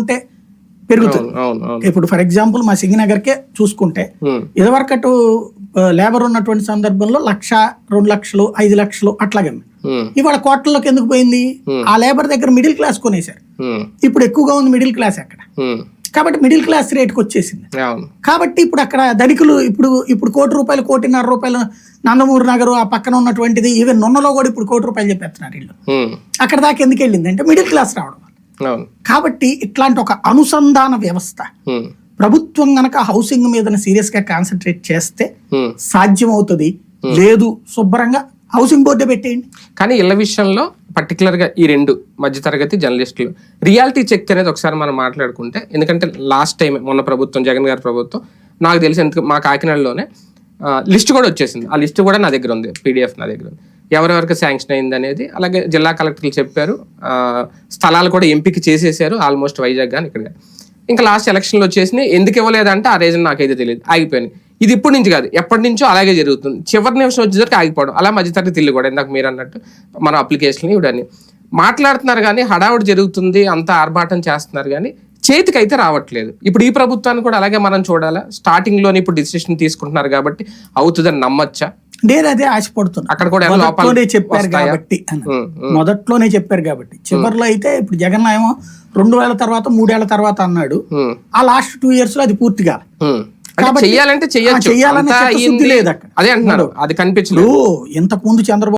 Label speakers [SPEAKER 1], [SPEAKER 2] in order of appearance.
[SPEAKER 1] ఉంటే పెరుగుతుంది. ఇప్పుడు ఫర్ ఎగ్జాంపుల్ మా సింగనగర్కే చూసుకుంటే ఇదివరకటు లేబర్ ఉన్నటువంటి సందర్భంలో లక్ష రెండు లక్షలు ఐదు లక్షలు అట్లాగే ఇవాళ కోట్లలోకి ఎందుకు పోయింది? ఆ లేబర్ దగ్గర మిడిల్ క్లాస్ కొనేశారు. ఇప్పుడు ఎక్కువగా ఉంది మిడిల్ క్లాస్ అక్కడ. కాబట్టి మిడిల్ క్లాస్ రేట్కి వచ్చేసింది. కాబట్టి ఇప్పుడు అక్కడ ధనికులు ఇప్పుడు ఇప్పుడు కోటి రూపాయలు కోటిన్నర రూపాయలు నందమూరి నగరు ఆ పక్కన ఉన్నటువంటిది ఈవెన్ నున్నలో కూడా ఇప్పుడు కోటి రూపాయలు చెప్పేస్తున్నారు వీళ్ళు. అక్కడ దాకా ఎందుకు వెళ్ళింది? అంటే మిడిల్ క్లాస్ రావడం కాబట్టి ఇట్లాంటి ఒక అనుసంధాన వ్యవస్థ ప్రభుత్వం గనక హౌసింగ్ మీద సీరియస్గా కాన్సన్ట్రేట్ చేస్తే. సాధ్యం అవుతుంది లేదు శుభ్రంగా హౌసింగ్ బోర్డే పెట్టేయండి.
[SPEAKER 2] కానీ ఇళ్ళ విషయంలో particular గా ఈ రెండు మధ్యతరగతి జర్నలిస్టులు రియాలిటీ చెక్ అనేది ఒకసారి మనం మాట్లాడుకుంటే ఎందుకంటే లాస్ట్ టైం మొన్న ప్రభుత్వం జగన్ గారి ప్రభుత్వం నాకు తెలిసి ఎందుకు మా కాకినాడలోనే లిస్ట్ కూడా వచ్చేసింది. ఆ లిస్ట్ కూడా నా దగ్గర ఉంది పీడిఎఫ్ నా దగ్గర ఉంది. ఎవరెవరికి శాంక్షన్ అయింది అనేది అలాగే జిల్లా కలెక్టర్లు చెప్పారు. స్థలాలు కూడా ఎంపిక చేసేసారు ఆల్మోస్ట్ వైజాగ్ కానీ ఇక్కడ ఇంకా లాస్ట్ ఎలక్షన్లో వచ్చేసినాయి. ఎందుకు ఇవ్వలేదంటే ఆ రీజన్ నాకైతే తెలియదు ఆగిపోయినాయి. ఇది ఇప్పటి నుంచి కాదు. ఎప్పటి నుంచో అలాగే జరుగుతుంది. చివరి నిమిషం వచ్చేసరికి ఆగిపోవడం. అలా మధ్యతరగతి ఇల్లు కూడా ఇందాక మీరు అన్నట్టు మన అప్లికేషన్ ఇవన్నీ మాట్లాడుతున్నారు కానీ హడావుడి జరుగుతుంది. అంత ఆర్భాటం చేస్తున్నారు కానీ చేతికి అయితే రావట్లేదు. ఇప్పుడు ఈ ప్రభుత్వాన్ని కూడా అలాగే మనం చూడాలా? స్టార్టింగ్లోనే ఇప్పుడు డిసిషన్ తీసుకుంటున్నారు కాబట్టి అవుతుందని నమ్మచ్చా?
[SPEAKER 1] నేను అదే ఆశపడుతున్నా.
[SPEAKER 2] అక్కడ కూడా
[SPEAKER 1] మొదట్లోనే చెప్పారు? కాబట్టి మొదట్లోనే చెప్పారు కాబట్టి. చివరిలో అయితే ఇప్పుడు జగన్ ఏమో రెండు వేల తర్వాత మూడేళ్ళ తర్వాత అన్నాడు. ఆ లాస్ట్ టూ ఇయర్స్లో అది పూర్తిగా చిత్తశుద్ధి
[SPEAKER 2] అయ్యింది.
[SPEAKER 1] లేదు అక్కడ.
[SPEAKER 2] అదే అంటున్నారు. అది కనిపించలేదు.
[SPEAKER 1] ఇంతకు ముందు చంద్రబాబు